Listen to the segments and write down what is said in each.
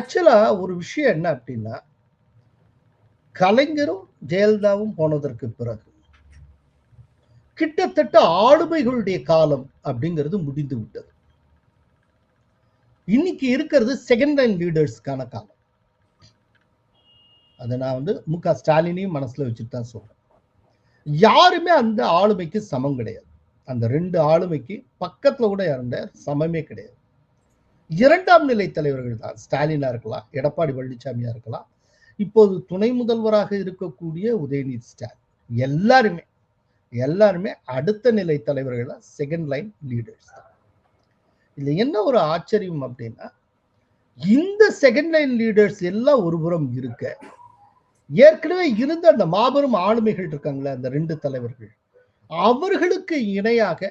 ஆக்சுவலா ஒரு விஷயம் என்ன அப்படின்னா கலைஞரும் ஜெயலலிதாவும் போனதற்கு பிறகு கிட்டத்தட்ட ஆளுமைகளுடைய காலம் அப்படிங்கிறது முடிந்து விட்டது. இன்னைக்கு இருக்கிறது செகண்ட் லைன் லீடர்ஸ்க்கான காலம். அதை நான் வந்து மு க ஸ்டாலினையும் மனசுல வச்சுட்டு தான் சொல்றேன். யாருமே அந்த ஆளுமைக்கு சமம் கிடையாது. அந்த ரெண்டு ஆளுமைக்கு பக்கத்துல கூட இருந்த சமமே கிடையாது. இரண்டாம் நிலை தலைவர்கள் தான் ஸ்டாலினா இருக்கலாம் எடப்பாடி பழனிசாமியா இருக்கலாம். இப்போது துணை முதல்வராக இருக்கக்கூடிய உதயநிதி ஸ்டாலின். எல்லாருமே எல்லாருமே அடுத்த நிலை தலைவர்கள் தான் செகண்ட் லைன் லீடர்ஸ் தான். இதுல என்ன ஒரு ஆச்சரியம் அப்படின்னா இந்த செகண்ட் லைன் லீடர்ஸ் எல்லாம் ஒருபுறம் இருக்க ஏற்கனவே இருந்த அந்த மாபெரும் ஆளுமைகள் இருக்காங்களே அந்த ரெண்டு தலைவர்கள் அவர்களுக்கு இணையாக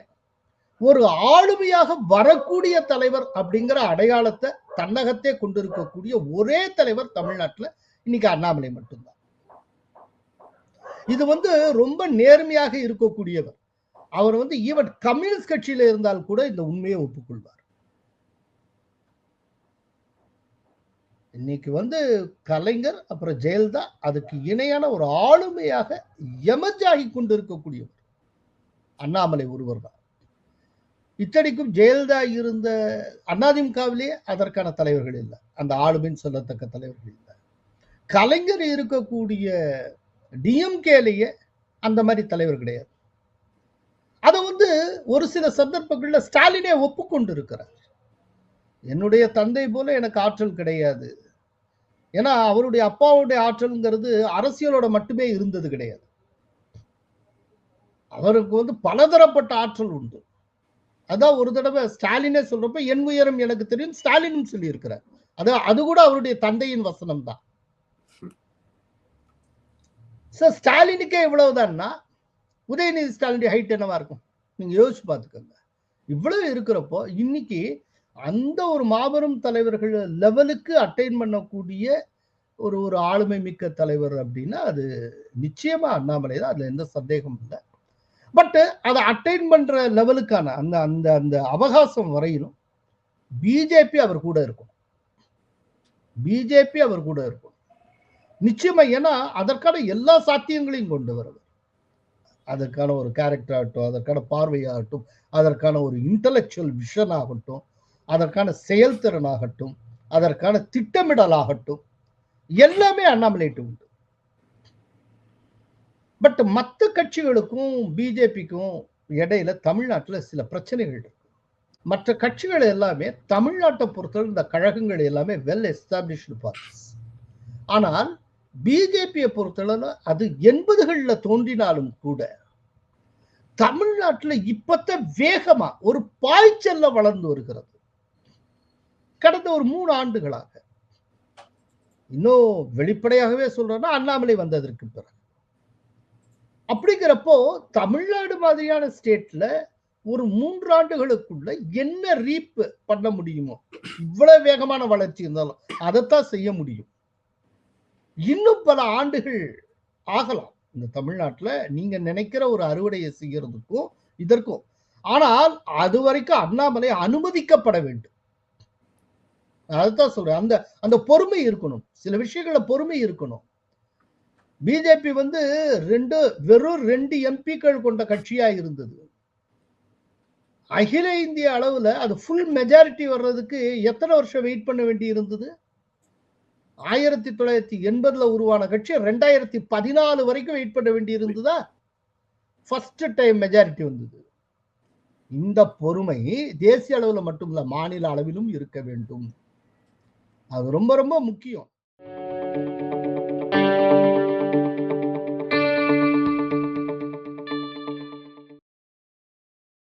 ஒரு ஆளுமையாக வரக்கூடிய தலைவர் அப்படிங்கிற அடையாளத்தை தன்னகத்தே கொண்டிருக்கக்கூடிய ஒரே தலைவர் தமிழ்நாட்டுல இன்னைக்கு அண்ணாமலை மட்டும்தான். இது வந்து ரொம்ப நேர்மையாக இருக்கக்கூடியவர். அவர் வந்து ஈவன் கம்யூனிஸ்ட் கட்சியில இருந்தால் கூட இந்த உண்மையை ஒப்புக்கொள்வார். இன்னைக்கு வந்து கலைஞர் அப்புறம் ஜெயலலிதா அதுக்கு இணையான ஒரு ஆளுமையாக எமர்ஜாகி கொண்டிருக்கக்கூடியவர் அண்ணாமலை ஒருவர் தான் இத்தனைக்கும் ஜெயலலிதா இருந்த அதிமுகவிலே அதற்கான தலைவர்கள் இல்லை. அந்த ஆளுமைன்னு சொல்லத்தக்க தலைவர்கள் இல்லை. கலைஞர் இருக்கக்கூடிய டிஎம்கேலேயே அந்த மாதிரி தலைவர் கிடையாது. அதை வந்து ஒரு சில சந்தர்ப்பங்களில் ஸ்டாலினே ஒப்புக்கொண்டு இருக்கிறார் என்னுடைய தந்தை போல எனக்கு ஆற்றல் கிடையாது. ஏன்னா அவருடைய அப்பாவுடைய ஆற்றல்ங்கிறது அரசியலோட மட்டுமே இருந்தது கிடையாது. அவருக்கு வந்து பலதரப்பட்ட ஆற்றல் உண்டு. அதான் ஒரு தடவை ஸ்டாலினே சொல்றப்ப என் உயரம் எனக்கு தெரியும் ஸ்டாலினும் சொல்லி இருக்கிறார் அது அது கூட அவருடைய தந்தையின் வசனம் தான் சார் ஸ்டாலினுக்கே இவ்வளவுதான்னா உதயநிதி ஸ்டாலினுடைய ஹைட் என்னவா இருக்கும்? நீங்க யோசிச்சு பார்த்துக்கோங்க. இவ்வளவு இருக்கிறப்போ இன்னைக்கு அந்த ஒரு மாபெரும் தலைவர்கள் லெவலுக்கு அட்டைன் பண்ணக்கூடிய ஒரு ஒரு ஆளுமை மிக்க தலைவர் அப்படின்னா அது நிச்சயமா அண்ணாமலை தான் அதுல எந்த சந்தேகமும் இல்லை. பட் அதை அட்டைன் பண்ற லெவலுக்கான அந்த அந்த அந்த அவகாசம் வரையிலும் பிஜேபி அவர் கூட இருக்கும் பிஜேபி அவர் கூட இருக்கும் நிச்சயமா ஏன்னா அதற்கான எல்லா சாத்தியங்களையும் கொண்டு வருவார். அதற்கான ஒரு கேரக்டர் ஆகட்டும் அதற்கான பார்வையாகட்டும் அதற்கான ஒரு இன்டலெக்சுவல் விஷன் ஆகட்டும் அதற்கான செயல்திறன் ஆகட்டும் அதற்கான திட்டமிடல் ஆகட்டும் எல்லாமே அண்ணாமலைட்டு உண்டு. பட் மற்ற கட்சிகளுக்கும் பிஜேபிக்கும் இடையில தமிழ்நாட்டுல சில பிரச்சனைகள் இருக்கு. மற்ற கட்சிகள் எல்லாமே தமிழ்நாட்டை பொறுத்தவரை இந்த கழகங்கள் எல்லாமே வெல் எஸ்டாப்ளிஷ்டு பார்ட்டிஸ் ஆனால் பிஜேபியை பொறுத்தளவு அது எண்பதுகளில் தோன்றினாலும் கூட தமிழ்நாட்டில் இப்பத்த வேகமா ஒரு பாய்ச்சல்ல வளர்ந்து வருகிறது. கடந்த ஒரு மூணு ஆண்டுகளாக. இன்னும் வெளிப்படையாகவே சொல்றேன்னா அண்ணாமலை வந்ததற்கு பிறகு. அப்படிங்கிறப்போ தமிழ்நாடு மாதிரியான ஸ்டேட்ல ஒரு மூன்று ஆண்டுகளுக்குள்ள என்ன ரீப் பண்ண முடியுமோ இவ்வளவு வேகமான வளர்ச்சி இருந்தாலும் அதைத்தான் செய்ய முடியும். இன்னும் பல ஆண்டுகள் ஆகலாம். இந்த தமிழ்நாட்டுல நீங்க நினைக்கிற ஒரு அறுவடையை செய்யறதுக்கும் இதற்கும். ஆனால் அது வரைக்கும் அண்ணாமலை அனுமதிக்கப்பட வேண்டும். அதுதான் சொல்றேன். அந்த அந்த பொறுமை இருக்கணும். சில விஷயங்கள பொறுமை இருக்கணும். பிஜேபி வந்து ரெண்டு வெறும் ரெண்டு எம்பிக்கள் கொண்ட கட்சியா இருந்தது. அகில இந்திய அளவுல அது ஃபுல் மெஜாரிட்டி வர்றதுக்கு எத்தனை வருஷம் வெயிட் பண்ண வேண்டி இருந்தது? ஆயிரத்தி தொள்ளாயிரத்தி எண்பதுல உருவான கட்சி ரெண்டாயிரத்தி பதினாலு வரைக்கும் வெயிட் பண்ண வேண்டி இருந்ததா? ஃபர்ஸ்ட் டைம் மெஜாரிட்டி வந்தது. இந்த பொறுமை தேசிய அளவில் மட்டுமல்ல மாநில அளவிலும் இருக்க வேண்டும். அது ரொம்ப ரொம்ப முக்கியம்.